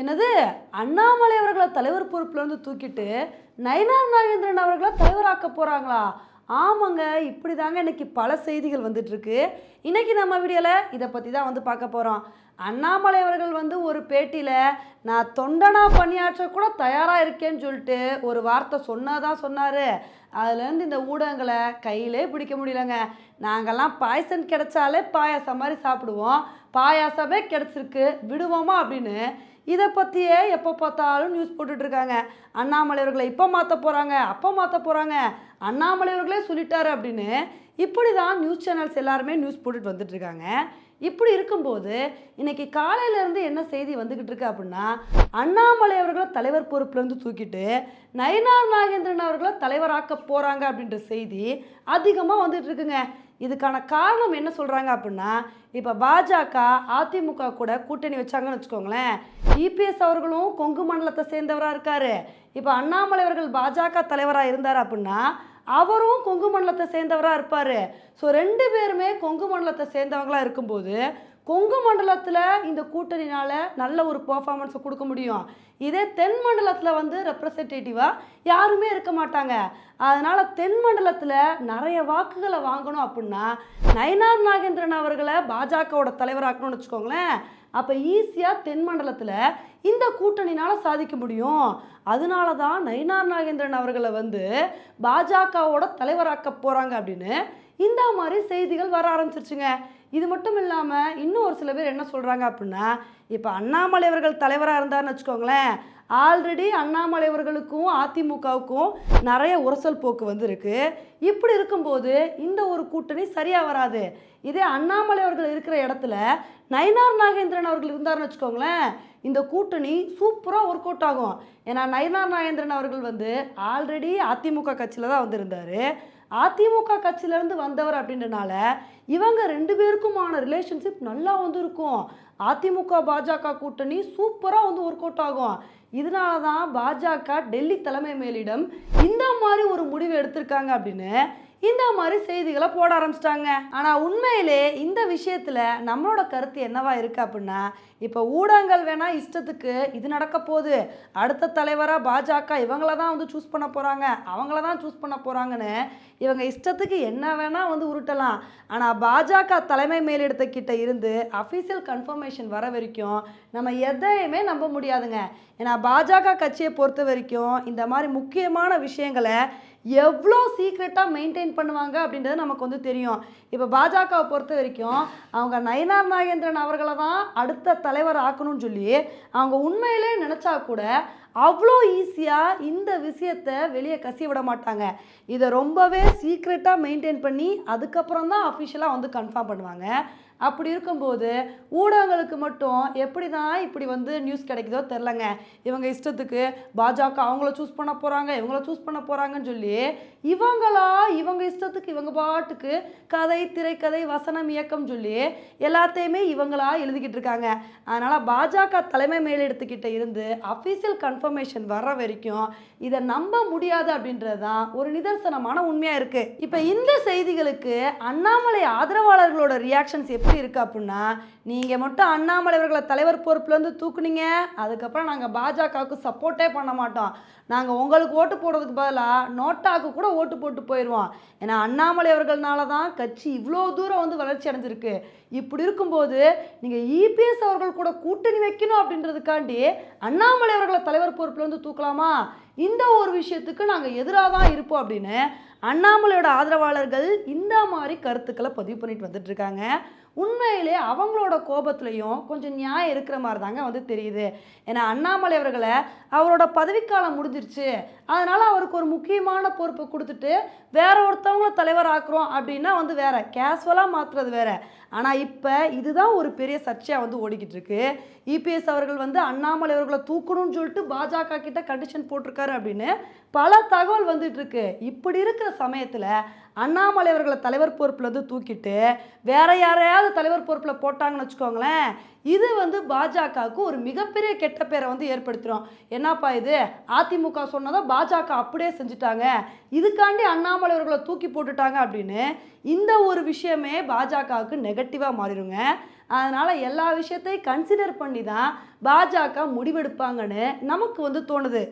என்னது? அண்ணாமலை அவர்களை தலைவர் பொறுப்புலேருந்து தூக்கிட்டு நயனார் நாகேந்திரன் அவர்களை தலைவராக்க போகிறாங்களா ஆமாங்க இப்படி தாங்க இன்னைக்கு பல செய்திகள் வந்துட்டுருக்கு. இன்றைக்கி நம்ம வீடியோவில் இதை பற்றி தான் வந்து பார்க்க போகிறோம் அண்ணாமலை அவர்கள் வந்து ஒரு பேட்டியில் நான் தொண்டனாக பணியாற்ற கூட தயாராக இருக்கேன்னு சொல்லிட்டு ஒரு வார்த்தை சொன்னதான் சொன்னார். அதுலேருந்து இந்த ஊடகங்களை கையிலே பிடிக்க முடியலங்க. நாங்கள்லாம் பாயசம் கிடைச்சாலே பாயாசம் மாதிரி சாப்பிடுவோம். பாயாசமே கிடச்சிருக்கு. விடுவோமா அப்படின்னு இதை பற்றியே எப்போ பார்த்தாலும் நியூஸ் போட்டுட்ருக்காங்க அண்ணாமலை அவர்களை இப்போ மாற்ற போகிறாங்க அப்போ மாற்ற போகிறாங்க அண்ணாமலை அவர்களே சொல்லிட்டாரு அப்படின்னு இப்படி தான் நியூஸ் சேனல்ஸ் எல்லாருமே நியூஸ் போட்டுட்டு வந்துட்டுருக்காங்க இப்படி இருக்கும்போது இன்னைக்கு காலையிலேருந்து என்ன செய்தி வந்துக்கிட்டு இருக்கு அப்படின்னா அண்ணாமலை அவர்களை தலைவர் பொறுப்புலேருந்து தூக்கிட்டு நயனார் நாகேந்திரன் அவர்களை தலைவராக்க போகிறாங்க அப்படின்ற செய்தி அதிகமாக வந்துட்டு இருக்குங்க. இதுக்கான காரணம் என்ன சொல்கிறாங்க அப்படின்னா இப்போ பாஜக அதிமுக கூட கூட்டணி வச்சாங்கன்னு வச்சுக்கோங்களேன். இபிஎஸ் அவர்களும் கொங்கு மண்டலத்தை சேர்ந்தவராக இருக்கார். இப்போ அண்ணாமலை அவர்கள் பாஜக தலைவராக இருந்தார் அப்படின்னா அவரும் கொங்கு மண்டலத்தை சேர்ந்தவராக இருப்பார். ஸோ ரெண்டு பேருமே கொங்கு மண்டலத்தை சேர்ந்தவங்களாக இருக்கும்போது கொங்கு மண்டலத்தில் இந்த கூட்டணினால் நல்ல ஒரு பர்ஃபார்மன்ஸை கொடுக்க முடியும். இதே தென் மண்டலத்தில் வந்து ரெப்ரசன்டேட்டிவாக யாருமே இருக்க மாட்டாங்க. அதனால் தென் மண்டலத்தில் நிறைய வாக்குகளை வாங்கணும் அப்படின்னா நயனார் நாகேந்திரன் அவர்களை பாஜகவோட தலைவராக்கணும்னு வச்சுக்கோங்களேன். அப்போ ஈஸியாக தென் மண்டலத்தில் இந்த கூட்டணினால் சாதிக்க முடியும். அதனால தான் நயினார் நாகேந்திரன் அவர்களை வந்து பாஜகவோட தலைவராக்க போகிறாங்க அப்படின்னு இந்த மாதிரி செய்திகள் வர ஆரம்பிச்சிருச்சுங்க. இது மட்டும் இல்லாமல் இன்னும் ஒரு சில பேர் என்ன சொல்கிறாங்க அப்படின்னா இப்போ அண்ணாமலை அவர்கள் தலைவராக இருந்தார்னு வச்சுக்கோங்களேன் ஆல்ரெடி அண்ணாமலை அவர்களுக்கும் அதிமுகவுக்கும் நிறைய உரசல் போக்கு வந்திருக்கு. இப்படி இருக்கும்போது இந்த ஒரு கூட்டணி சரியாக வராது. இதே அண்ணாமலை அவர்கள் இருக்கிற இடத்துல நயினார் நாகேந்திரன் அவர்கள் இருந்தார்னு வச்சுக்கோங்களேன் இந்த கூட்டணி சூப்பராக ஒர்க் அவுட் ஆகும். ஏன்னா நயினார் நாகேந்திரன் அவர்கள் வந்து ஆல்ரெடி அதிமுக கட்சியில் தான் வந்திருந்தார். அதிமுக கட்சியிலேருந்து வந்தவர் அப்படின்றனால இவங்க ரெண்டு பேருக்குமான ரிலேஷன்ஷிப் நல்லா வந்து இருக்கும். அதிமுக பாஜக கூட்டணி சூப்பராக வந்து ஒர்க் அவுட் ஆகும். இதனால தான் பாஜக டெல்லி தலைமை மேலிடம் இந்த மாதிரி ஒரு முடிவு எடுத்திருக்காங்க அப்படின்னு இந்த மாதிரி செய்திகளை போட ஆரம்பிச்சிட்டாங்க. ஆனால் உண்மையிலே இந்த விஷயத்தில் நம்மளோட கருத்து என்னவா இருக்கு அப்படின்னா இப்போ ஊடகங்கள் வேணால் இஷ்டத்துக்கு இது நடக்க போகுது. அடுத்த தலைவராக பாஜக இவங்கள தான் வந்து சூஸ் பண்ண போகிறாங்க அவங்கள தான் சூஸ் பண்ண போகிறாங்கன்னு இவங்க இஷ்டத்துக்கு என்ன வேணால் வந்து உருட்டலாம். ஆனால் பாஜக தலைமை மேலிடத்துக்கிட்ட இருந்து அஃபீஷியல் கன்ஃபர்மேஷன் வர வரைக்கும் நம்ம எதையுமே நம்ப முடியாதுங்க. ஏன்னா பாஜக கட்சியை பொறுத்த வரைக்கும் இந்த மாதிரி முக்கியமான விஷயங்களை எவ்வளோ சீக்ரெட்டாக மெயின்டைன் பண்ணுவாங்க அப்படின்றது நமக்கு வந்து தெரியும். இப்போ பாஜகவை பொறுத்த வரைக்கும் அவங்க நயனார் நாகேந்திரன் அவர்களை தான் அடுத்த தலைவர் ஆக்கணும்னு சொல்லி அவங்க உண்மையிலே நினச்சா கூட அவ்வளோ ஈஸியாக இந்த விஷயத்தை வெளியே கசி விட மாட்டாங்க. இதை ரொம்பவே சீக்ரெட்டாக மெயின்டைன் பண்ணி அதுக்கப்புறம் தான் அஃபிஷியலாக வந்து கன்ஃபார்ம் பண்ணுவாங்க. அப்படி இருக்கும்போது ஊடகங்களுக்கு மட்டும் எப்படி தான் இப்படி வந்து நியூஸ் கிடைக்குதோ தெரிலங்க இவங்க இஷ்டத்துக்கு பாஜக அவங்கள சூஸ் பண்ண போகிறாங்க இவங்கள சூஸ் பண்ண போகிறாங்கன்னு சொல்லி இவங்களா இவங்க இஷ்டத்துக்கு இவங்க பாட்டுக்கு கதை திரைக்கதை வசனம் இயக்கம் சொல்லி எல்லாத்தையுமே இவங்களா எழுதிக்கிட்டு இருக்காங்க. அதனால் பாஜக தலைமை மேலிடத்துக்கிட்ட இருந்து அஃபீஷியல் கன் கன்ஃபர்மேஷன் வர்ற வரைக்கும் இதை நம்ப முடியாது அப்படின்றது தான் ஒரு நிதர்சனமான உண்மையாக இருக்குது இப்போ இந்த செய்திகளுக்கு அண்ணாமலை ஆதரவாளர்களோட ரியாக்ஷன்ஸ் எப்படி இருக்குது அப்படின்னா நீங்கள் மட்டும் அண்ணாமலை அவர்களை தலைவர் பொறுப்புலேருந்து தூக்குனீங்க அதுக்கப்புறம் நாங்கள் பாஜகவுக்கு சப்போர்ட்டே பண்ண மாட்டோம். நாங்கள் உங்களுக்கு ஓட்டு போடுறதுக்கு பதிலாக நோட்டாக்கு கூட ஓட்டு போட்டு போயிடுவோம் ஏன்னா அண்ணாமலை அவர்கள்னால தான் கட்சி இவ்வளோ தூரம் வந்து வளர்ச்சி அடைஞ்சிருக்கு. இப்படி இருக்கும்போது நீங்கள் இபிஎஸ் அவர்கள் கூட கூட்டணி வைக்கணும் அப்படின்றதுக்காண்டி அண்ணாமலை அவர்களை தலைவர் பொறுப்பில் வந்து தூக்கலாமா? இந்த ஒரு விஷயத்துக்கு நாங்கள் எதிராக தான் இருப்போம் அப்படின்னு அண்ணாமலையோட ஆதரவாளர்கள் இந்த மாதிரி கருத்துக்களை பதிவு பண்ணிட்டு வந்துட்டு இருக்காங்க. உண்மையிலே அவங்களோட கோபத்துலேயும் கொஞ்சம் நியாயம் இருக்கிற மாதிரி தாங்க வந்து தெரியுது. ஏன்னா அண்ணாமலை அவர்களை அவரோட பதவிக்காலம் முடிஞ்சிருச்சு. அதனால் அவருக்கு ஒரு முக்கியமான பொறுப்பை கொடுத்துட்டு வேற ஒருத்தவங்கள தலைவர் ஆக்குறோம் அப்படின்னா வந்து வேற கேஷுவலாக மாற்றுறது வேற. ஆனால் இப்போ இதுதான் ஒரு பெரிய சர்ச்சையாக வந்து ஓடிக்கிட்டு இருக்கு. இபிஎஸ் அவர்கள் வந்து அண்ணாமலை அவர்களை தூக்கணும்னு சொல்லிட்டு பாஜக கிட்ட கண்டிஷன் போட்டிருக்காரு அப்படின்னு பல தகவல் வந்துட்டு இருக்கு. இப்படி இருக்கிற சமயத்தில் அண்ணாமலை அவர்களை தலைவர் பொறுப்பில் வந்து தூக்கிட்டு வேற யாரையாவது தலைவர் பொறுப்பில் போட்டாங்கன்னு வச்சுக்கோங்களேன் இது வந்து பாஜகவுக்கு ஒரு மிகப்பெரிய கெட்ட பேரை வந்து ஏற்படுத்திடும் என்னப்பா இது? அதிமுக சொன்னதை பாஜக அப்படியே செஞ்சுட்டாங்க. இதுக்காண்டி அண்ணாமலை அவர்களை தூக்கி போட்டுட்டாங்க அப்படின்னு இந்த ஒரு விஷயமே பாஜகவுக்கு நெகட்டிவாக மாறிடுங்க. அதனால் எல்லா விஷயத்தையும் கன்சிடர் பண்ணி தான் பாஜக முடிவெடுப்பாங்கன்னு நமக்கு வந்து தோணுது.